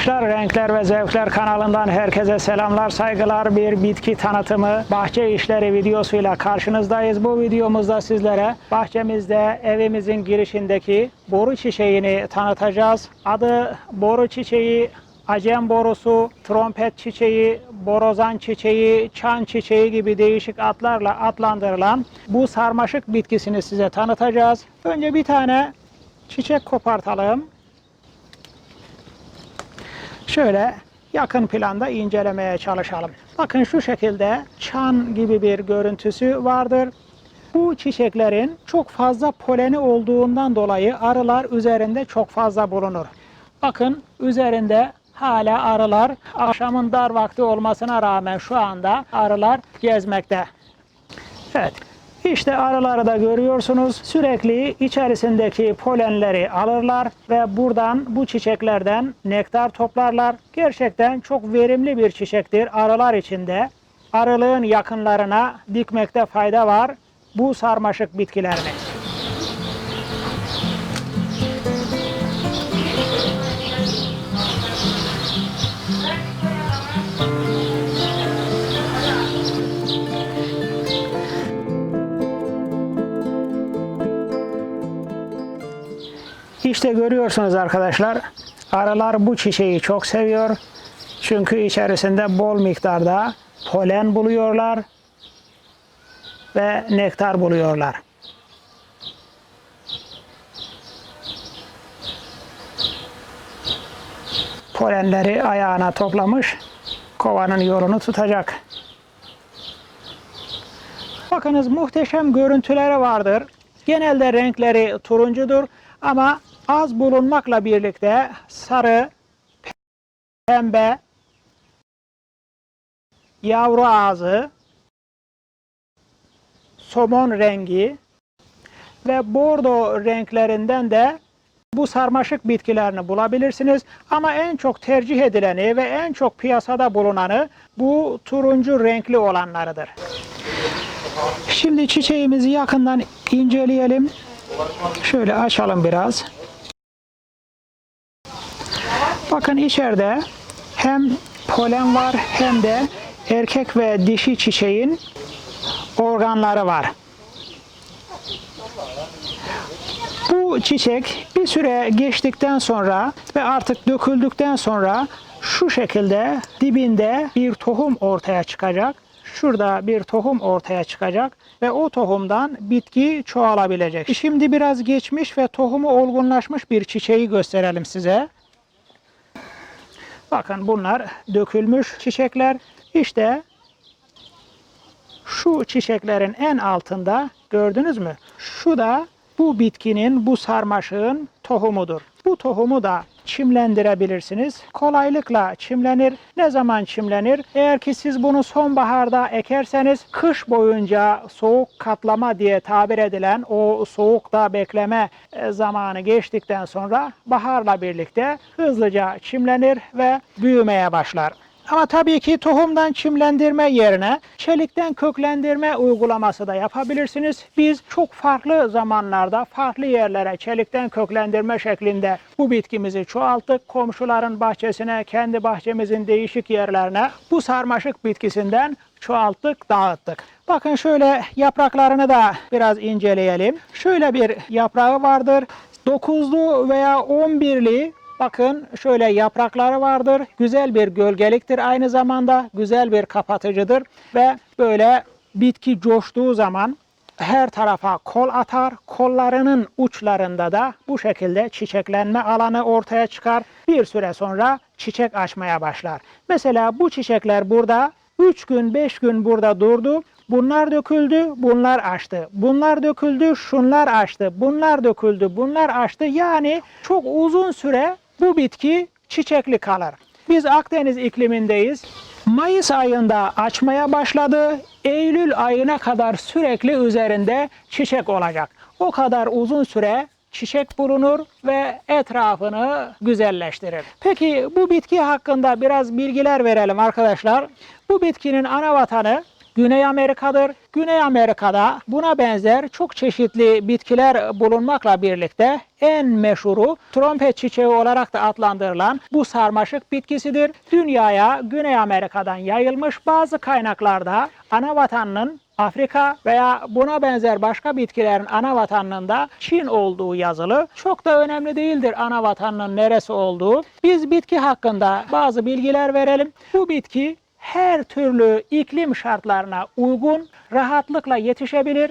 Arkadaşlar, Renkler ve Zevkler kanalından herkese selamlar, saygılar. Bir bitki tanıtımı, bahçe işleri videosuyla karşınızdayız. Bu videomuzda sizlere bahçemizde evimizin girişindeki boru çiçeğini tanıtacağız. Adı boru çiçeği, acem borusu, trompet çiçeği, borozan çiçeği, çan çiçeği gibi değişik adlarla adlandırılan bu sarmaşık bitkisini size tanıtacağız. Önce bir tane çiçek kopartalım. Şöyle yakın planda incelemeye çalışalım. Bakın şu şekilde çan gibi bir görüntüsü vardır. Bu çiçeklerin çok fazla poleni olduğundan dolayı arılar üzerinde çok fazla bulunur. Bakın üzerinde hala arılar akşamın dar vakti olmasına rağmen şu anda arılar gezmekte. Evet. İşte arıları da görüyorsunuz. Sürekli içerisindeki polenleri alırlar ve buradan bu çiçeklerden nektar toplarlar. Gerçekten çok verimli bir çiçektir arılar içinde. Arılığın yakınlarına dikmekte fayda var bu sarmaşık bitkilerini. İşte görüyorsunuz arkadaşlar. Arılar bu çiçeği çok seviyor. Çünkü içerisinde bol miktarda polen buluyorlar ve nektar buluyorlar. Polenleri ayağına toplamış, kovanın yolunu tutacak. Bakınız muhteşem görüntüleri vardır. Genelde renkleri turuncudur ama az bulunmakla birlikte sarı, pembe, yavru ağzı, somon rengi ve bordo renklerinden de bu sarmaşık bitkilerini bulabilirsiniz. Ama en çok tercih edileni ve en çok piyasada bulunanı bu turuncu renkli olanlarıdır. Şimdi çiçeğimizi yakından inceleyelim. Şöyle açalım biraz. Bakın içeride hem polen var hem de erkek ve dişi çiçeğin organları var. Bu çiçek bir süre geçtikten sonra ve artık döküldükten sonra şu şekilde dibinde bir tohum ortaya çıkacak. Şurada bir tohum ortaya çıkacak ve o tohumdan bitki çoğalabilecek. Şimdi biraz geçmiş ve tohumu olgunlaşmış bir çiçeği gösterelim size. Bakın bunlar dökülmüş çiçekler. İşte şu çiçeklerin en altında gördünüz mü? Şu da bu bitkinin, bu sarmaşığın tohumudur. Bu tohumu da çimlendirebilirsiniz. Kolaylıkla çimlenir. Ne zaman çimlenir? Eğer ki siz bunu sonbaharda ekerseniz kış boyunca soğuk katlama diye tabir edilen o soğukta bekleme e, zamanı geçtikten sonra baharla birlikte hızlıca çimlenir ve büyümeye başlar. Ama tabii ki tohumdan çimlendirme yerine çelikten köklendirme uygulaması da yapabilirsiniz. Biz çok farklı zamanlarda farklı yerlere çelikten köklendirme şeklinde bu bitkimizi çoğalttık. Komşuların bahçesine, kendi bahçemizin değişik yerlerine bu sarmaşık bitkisinden çoğalttık, dağıttık. Bakın şöyle yapraklarını da biraz inceleyelim. Şöyle bir yaprağı vardır. 9'lu veya 11'li Bakın şöyle yaprakları vardır. Güzel bir gölgeliktir aynı zamanda. Güzel bir kapatıcıdır. Ve böyle bitki coştuğu zaman her tarafa kol atar. Kollarının uçlarında da bu şekilde çiçeklenme alanı ortaya çıkar. Bir süre sonra çiçek açmaya başlar. Mesela bu çiçekler burada 3 gün 5 gün burada durdu. Bunlar döküldü, bunlar açtı. Bunlar döküldü, şunlar açtı. Bunlar döküldü, bunlar açtı. Yani çok uzun süre bu bitki çiçekli kalır. Biz Akdeniz iklimindeyiz. Mayıs ayında açmaya başladı. Eylül ayına kadar sürekli üzerinde çiçek olacak. O kadar uzun süre çiçek bulunur ve etrafını güzelleştirir. Peki bu bitki hakkında biraz bilgiler verelim arkadaşlar. Bu bitkinin ana vatanı Güney Amerika'dır. Güney Amerika'da buna benzer çok çeşitli bitkiler bulunmakla birlikte en meşhuru trompet çiçeği olarak da adlandırılan bu sarmaşık bitkisidir. Dünyaya Güney Amerika'dan yayılmış bazı kaynaklarda ana vatanının Afrika veya buna benzer başka bitkilerin ana vatanının da Çin olduğu yazılı. Çok da önemli değildir ana vatanının neresi olduğu. Biz bitki hakkında bazı bilgiler verelim. Bu bitki her türlü iklim şartlarına uygun, rahatlıkla yetişebilir.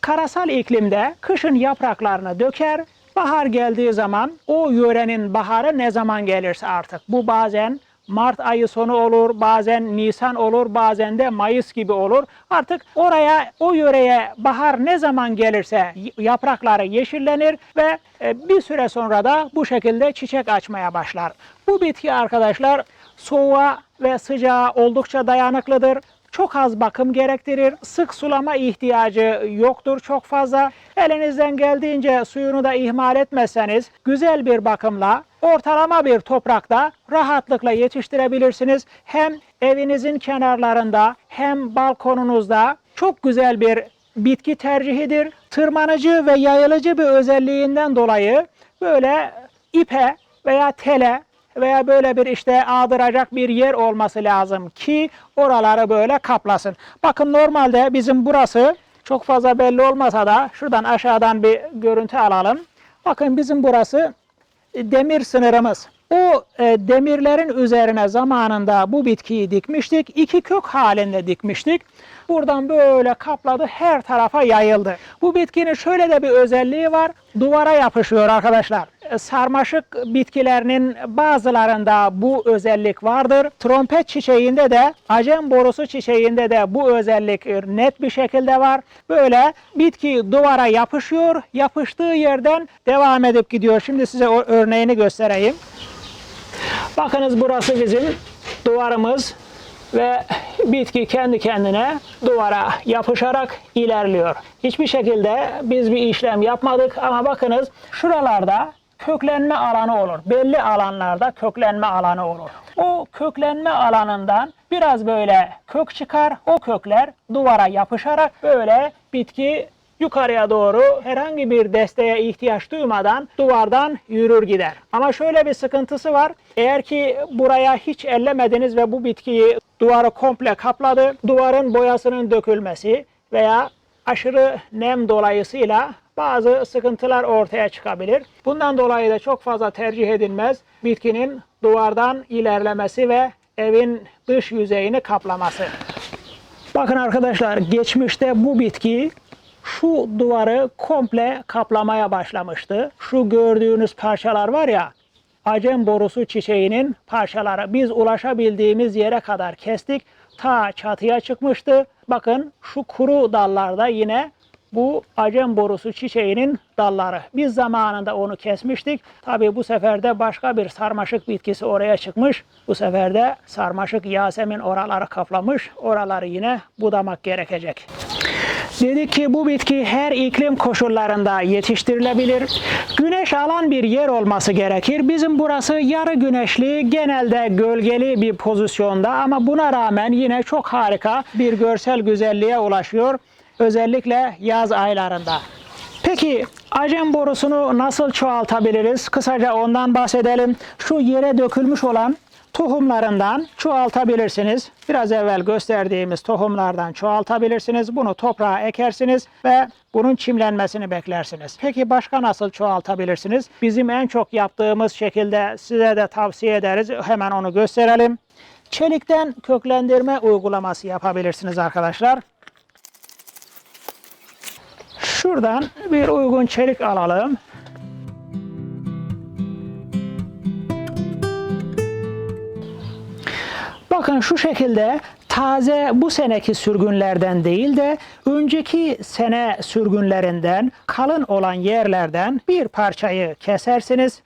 Karasal iklimde kışın yapraklarını döker, bahar geldiği zaman o yörenin baharı ne zaman gelirse artık bu bazen Mart ayı sonu olur, bazen Nisan olur, bazen de Mayıs gibi olur. Artık oraya, o yöreye bahar ne zaman gelirse yaprakları yeşillenir ve e, bir süre sonra da bu şekilde çiçek açmaya başlar. Bu bitki arkadaşlar soğuğa ve sıcağa oldukça dayanıklıdır. Çok az bakım gerektirir. Sık sulama ihtiyacı yoktur çok fazla. Elinizden geldiğince suyunu da ihmal etmezseniz güzel bir bakımla ortalama bir toprakta rahatlıkla yetiştirebilirsiniz. Hem evinizin kenarlarında hem balkonunuzda çok güzel bir bitki tercihidir. Tırmanıcı ve yayılıcı bir özelliğinden dolayı böyle ipe veya tele veya böyle bir işte ağdıracak bir yer olması lazım ki oraları böyle kaplasın. Bakın normalde bizim burası çok fazla belli olmasa da şuradan aşağıdan bir görüntü alalım. Bakın bizim burası e, demir sınırımız. O e, demirlerin üzerine zamanında bu bitkiyi dikmiştik. İki kök halinde dikmiştik. Buradan böyle kapladı her tarafa yayıldı. Bu bitkinin şöyle de bir özelliği var. Duvara yapışıyor arkadaşlar. E, Sarmaşık bitkilerinin bazılarında bu özellik vardır. Trompet çiçeğinde de, acem borusu çiçeğinde de bu özellik e, net bir şekilde var. Böyle bitki duvara yapışıyor. Yapıştığı yerden devam edip gidiyor. Şimdi size örneğini göstereyim. Bakınız burası bizim duvarımız ve bitki kendi kendine duvara yapışarak ilerliyor. Hiçbir şekilde biz bir işlem yapmadık ama bakınız şuralarda köklenme alanı olur. Belli alanlarda köklenme alanı olur. O köklenme alanından biraz böyle kök çıkar. O kökler duvara yapışarak böyle bitki yukarıya doğru herhangi bir desteğe ihtiyaç duymadan duvardan yürür gider. Ama şöyle bir sıkıntısı var. Eğer ki buraya hiç ellemediniz ve bu bitkiyi duvarı komple kapladı, duvarın boyasının dökülmesi veya aşırı nem dolayısıyla bazı sıkıntılar ortaya çıkabilir. Bundan dolayı da çok fazla tercih edilmez bitkinin duvardan ilerlemesi ve evin dış yüzeyini kaplaması. Bakın arkadaşlar geçmişte bu bitki şu duvarı komple kaplamaya başlamıştı. Şu gördüğünüz parçalar var ya acem borusu çiçeğinin parçaları. Biz ulaşabildiğimiz yere kadar kestik. Ta çatıya çıkmıştı. Bakın şu kuru dallarda yine bu acem borusu çiçeğinin dalları. Biz zamanında onu kesmiştik. Tabii bu sefer de başka bir sarmaşık bitkisi oraya çıkmış. Bu sefer de sarmaşık Yasemin oraları kaplamış. Oraları yine budamak gerekecek. Dedik ki bu bitki her iklim koşullarında yetiştirilebilir. Güneş alan bir yer olması gerekir. Bizim burası yarı güneşli, genelde gölgeli bir pozisyonda ama buna rağmen yine çok harika bir görsel güzelliğe ulaşıyor. Özellikle yaz aylarında. Peki acem borusunu nasıl çoğaltabiliriz? Kısaca ondan bahsedelim. Şu yere dökülmüş olan tohumlarından çoğaltabilirsiniz. Biraz evvel gösterdiğimiz tohumlardan çoğaltabilirsiniz. Bunu toprağa ekersiniz ve bunun çimlenmesini beklersiniz. Peki başka nasıl çoğaltabilirsiniz? Bizim en çok yaptığımız şekilde size de tavsiye ederiz. Hemen onu gösterelim. Çelikten köklendirme uygulaması yapabilirsiniz arkadaşlar. Şuradan bir uygun çelik alalım. Bakın şu şekilde taze bu seneki sürgünlerden değil de önceki sene sürgünlerinden kalın olan yerlerden bir parçayı kesersiniz.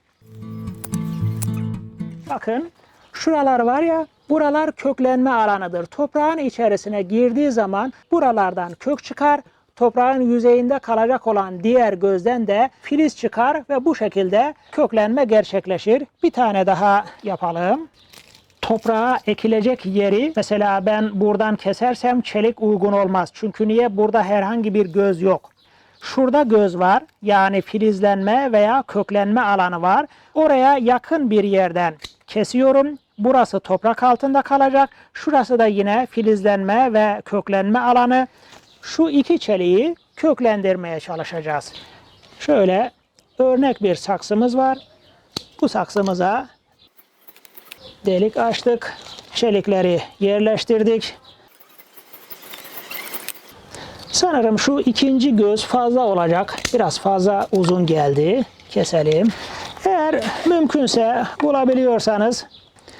Bakın şuralar var ya buralar köklenme alanıdır. Toprağın içerisine girdiği zaman buralardan kök çıkar. Toprağın yüzeyinde kalacak olan diğer gözden de filiz çıkar ve bu şekilde köklenme gerçekleşir. Bir tane daha yapalım. toprağa ekilecek yeri mesela ben buradan kesersem çelik uygun olmaz. Çünkü niye? Burada herhangi bir göz yok. Şurada göz var. Yani filizlenme veya köklenme alanı var. Oraya yakın bir yerden kesiyorum. Burası toprak altında kalacak. Şurası da yine filizlenme ve köklenme alanı. Şu iki çeliği köklendirmeye çalışacağız. Şöyle örnek bir saksımız var. Bu saksımıza delik açtık. Çelikleri yerleştirdik. Sanırım şu ikinci göz fazla olacak. Biraz fazla uzun geldi. Keselim. Eğer mümkünse bulabiliyorsanız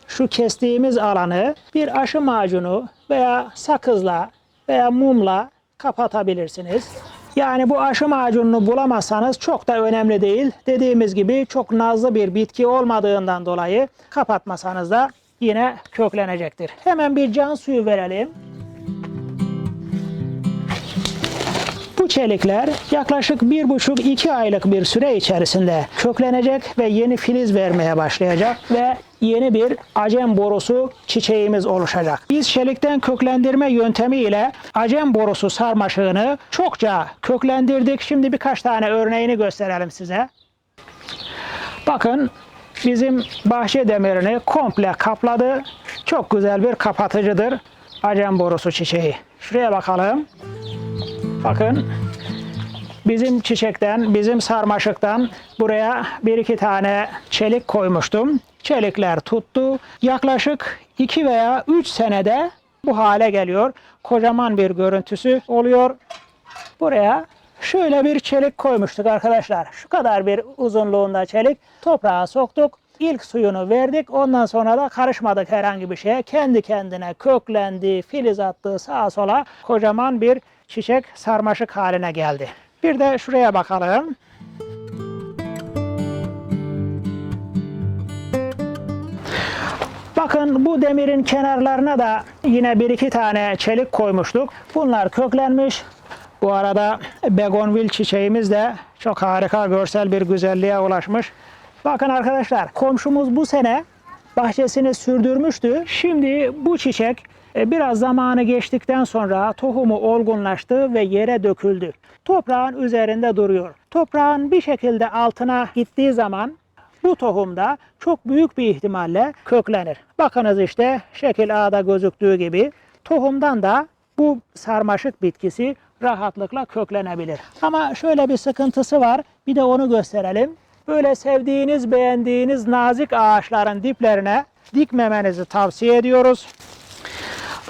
şu kestiğimiz alanı bir aşı macunu veya sakızla veya mumla kapatabilirsiniz. Yani bu aşı macununu bulamazsanız çok da önemli değil. Dediğimiz gibi çok nazlı bir bitki olmadığından dolayı kapatmasanız da yine köklenecektir. Hemen bir can suyu verelim. Bu çelikler yaklaşık bir buçuk iki aylık bir süre içerisinde köklenecek ve yeni filiz vermeye başlayacak ve yeni bir acem borusu çiçeğimiz oluşacak. Biz çelikten köklendirme yöntemi ile acem borusu sarmaşığını çokça köklendirdik. Şimdi birkaç tane örneğini gösterelim size. Bakın bizim bahçe demirini komple kapladı. Çok güzel bir kapatıcıdır. Acem borusu çiçeği. Şuraya bakalım. Bakın bizim çiçekten, bizim sarmaşıktan buraya bir iki tane çelik koymuştum. Çelikler tuttu. Yaklaşık 2 veya 3 senede bu hale geliyor. Kocaman bir görüntüsü oluyor. Buraya şöyle bir çelik koymuştuk arkadaşlar. Şu kadar bir uzunluğunda çelik. Toprağa soktuk. İlk suyunu verdik. Ondan sonra da karışmadık herhangi bir şeye. Kendi kendine köklendi, filiz attı sağa sola. Kocaman bir çiçek sarmaşık haline geldi. Bir de şuraya bakalım. Bakın bu demirin kenarlarına da yine bir iki tane çelik koymuştuk. Bunlar köklenmiş. Bu arada begonvil çiçeğimiz de çok harika görsel bir güzelliğe ulaşmış. Bakın arkadaşlar komşumuz bu sene bahçesini sürdürmüştü. Şimdi bu çiçek biraz zamanı geçtikten sonra tohumu olgunlaştı ve yere döküldü. Toprağın üzerinde duruyor. Toprağın bir şekilde altına gittiği zaman bu tohumda çok büyük bir ihtimalle köklenir. Bakınız işte şekil A'da gözüktüğü gibi tohumdan da bu sarmaşık bitkisi rahatlıkla köklenebilir. Ama şöyle bir sıkıntısı var. Bir de onu gösterelim. Böyle sevdiğiniz, beğendiğiniz nazik ağaçların diplerine dikmemenizi tavsiye ediyoruz.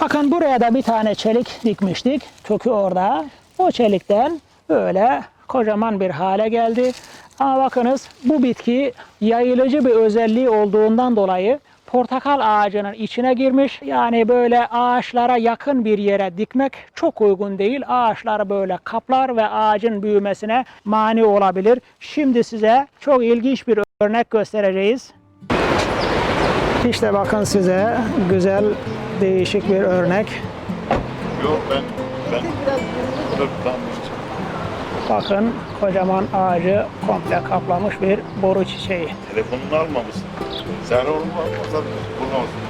Bakın buraya da bir tane çelik dikmiştik. Kökü orada. O çelikten böyle kocaman bir hale geldi. Ama bakınız bu bitki yayılıcı bir özelliği olduğundan dolayı portakal ağacının içine girmiş. Yani böyle ağaçlara yakın bir yere dikmek çok uygun değil. Ağaçları böyle kaplar ve ağacın büyümesine mani olabilir. Şimdi size çok ilginç bir örnek göstereceğiz. İşte bakın size güzel değişik bir örnek. Yok ben ben. Bakın kocaman ağacı komple kaplamış bir boru çiçeği. Telefonunu almamışsın. Sen onu almasan bunu olsun.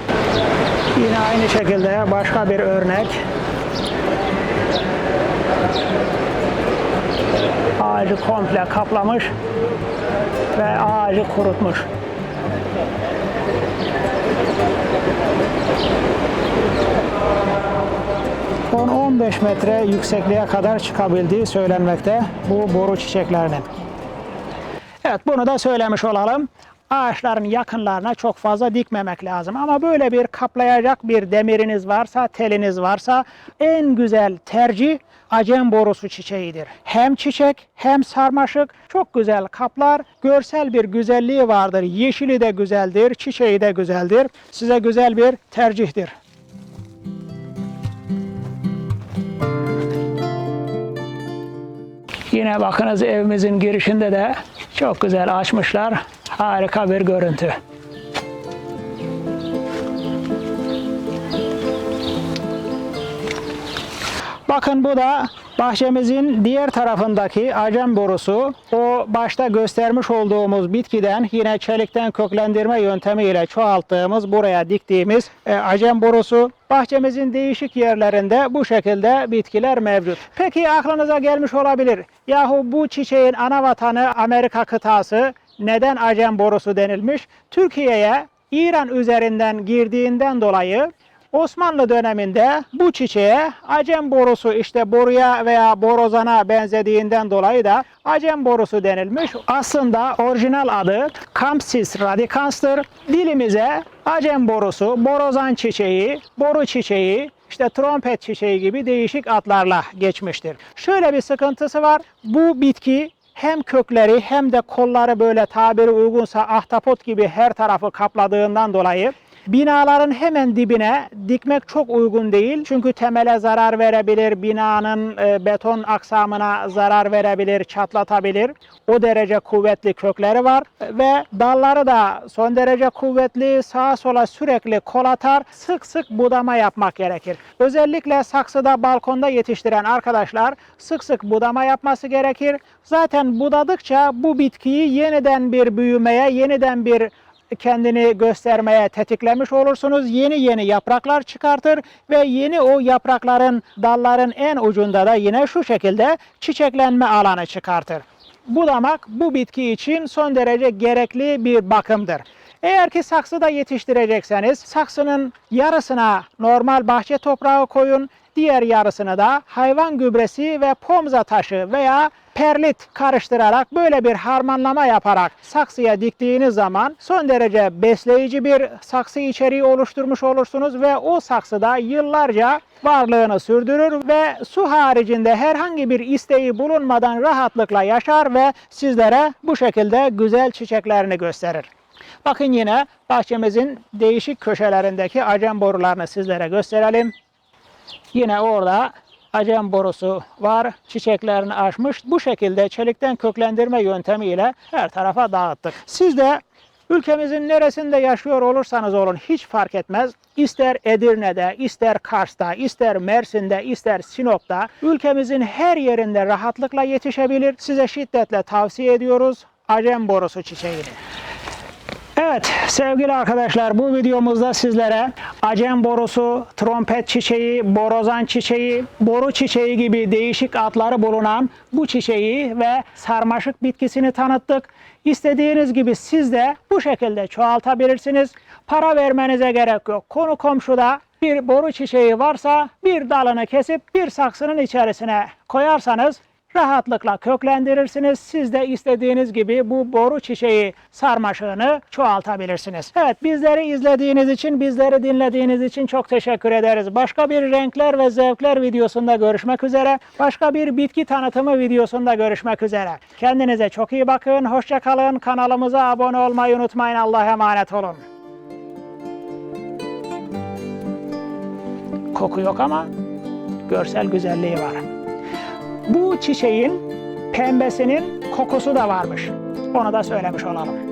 Yine aynı şekilde başka bir örnek. Ağacı komple kaplamış ve ağacı kurutmuş. ...10-15 metre yüksekliğe kadar çıkabildiği söylenmekte bu boru çiçeklerinin. Evet bunu da söylemiş olalım. Ağaçların yakınlarına çok fazla dikmemek lazım. Ama böyle bir kaplayacak bir demiriniz varsa, teliniz varsa en güzel tercih acem borusu çiçeğidir. Hem çiçek hem sarmaşık çok güzel kaplar. Görsel bir güzelliği vardır. Yeşili de güzeldir, çiçeği de güzeldir. Size güzel bir tercihtir. Yine bakınız evimizin girişinde de çok güzel açmışlar. Harika bir görüntü. Bakın bu da Bahçemizin diğer tarafındaki acem borusu o başta göstermiş olduğumuz bitkiden yine çelikten köklendirme yöntemiyle çoğalttığımız buraya diktiğimiz e, acem borusu. Bahçemizin değişik yerlerinde bu şekilde bitkiler mevcut. Peki aklınıza gelmiş olabilir. Yahu bu çiçeğin ana vatanı Amerika kıtası neden acem borusu denilmiş? Türkiye'ye İran üzerinden girdiğinden dolayı Osmanlı döneminde bu çiçeğe acem borusu işte boruya veya borozana benzediğinden dolayı da acem borusu denilmiş. Aslında orijinal adı Campsis radicans'tır. Dilimize acem borusu, borozan çiçeği, boru çiçeği, işte trompet çiçeği gibi değişik adlarla geçmiştir. Şöyle bir sıkıntısı var. Bu bitki hem kökleri hem de kolları böyle tabiri uygunsa ahtapot gibi her tarafı kapladığından dolayı Binaların hemen dibine dikmek çok uygun değil. Çünkü temele zarar verebilir, binanın e, beton aksamına zarar verebilir, çatlatabilir. O derece kuvvetli kökleri var ve dalları da son derece kuvvetli, sağa sola sürekli kol atar. Sık sık budama yapmak gerekir. Özellikle saksıda, balkonda yetiştiren arkadaşlar sık sık budama yapması gerekir. Zaten budadıkça bu bitkiyi yeniden bir büyümeye, yeniden bir kendini göstermeye tetiklemiş olursunuz. Yeni yeni yapraklar çıkartır ve yeni o yaprakların dalların en ucunda da yine şu şekilde çiçeklenme alanı çıkartır. Budamak bu bitki için son derece gerekli bir bakımdır. Eğer ki saksıda yetiştirecekseniz saksının yarısına normal bahçe toprağı koyun, diğer yarısını da hayvan gübresi ve pomza taşı veya perlit karıştırarak böyle bir harmanlama yaparak saksıya diktiğiniz zaman son derece besleyici bir saksı içeriği oluşturmuş olursunuz ve o saksıda yıllarca varlığını sürdürür ve su haricinde herhangi bir isteği bulunmadan rahatlıkla yaşar ve sizlere bu şekilde güzel çiçeklerini gösterir. Bakın yine bahçemizin değişik köşelerindeki acem borularını sizlere gösterelim. Yine orada acem borusu var. Çiçeklerini açmış. Bu şekilde çelikten köklendirme yöntemiyle her tarafa dağıttık. Siz de ülkemizin neresinde yaşıyor olursanız olun hiç fark etmez. İster Edirne'de, ister Kars'ta, ister Mersin'de, ister Sinop'ta ülkemizin her yerinde rahatlıkla yetişebilir. Size şiddetle tavsiye ediyoruz acem borusu çiçeğini. Evet sevgili arkadaşlar bu videomuzda sizlere acem borusu, trompet çiçeği, borozan çiçeği, boru çiçeği gibi değişik adları bulunan bu çiçeği ve sarmaşık bitkisini tanıttık. İstediğiniz gibi siz de bu şekilde çoğaltabilirsiniz. Para vermenize gerek yok. Konu komşuda bir boru çiçeği varsa bir dalını kesip bir saksının içerisine koyarsanız rahatlıkla köklendirirsiniz. Siz de istediğiniz gibi bu boru çiçeği sarmaşığını çoğaltabilirsiniz. Evet bizleri izlediğiniz için, bizleri dinlediğiniz için çok teşekkür ederiz. Başka bir renkler ve zevkler videosunda görüşmek üzere. Başka bir bitki tanıtımı videosunda görüşmek üzere. Kendinize çok iyi bakın. Hoşça kalın. Kanalımıza abone olmayı unutmayın. Allah'a emanet olun. Koku yok ama görsel güzelliği var. Bu çiçeğin pembesinin kokusu da varmış. Onu da söylemiş olalım.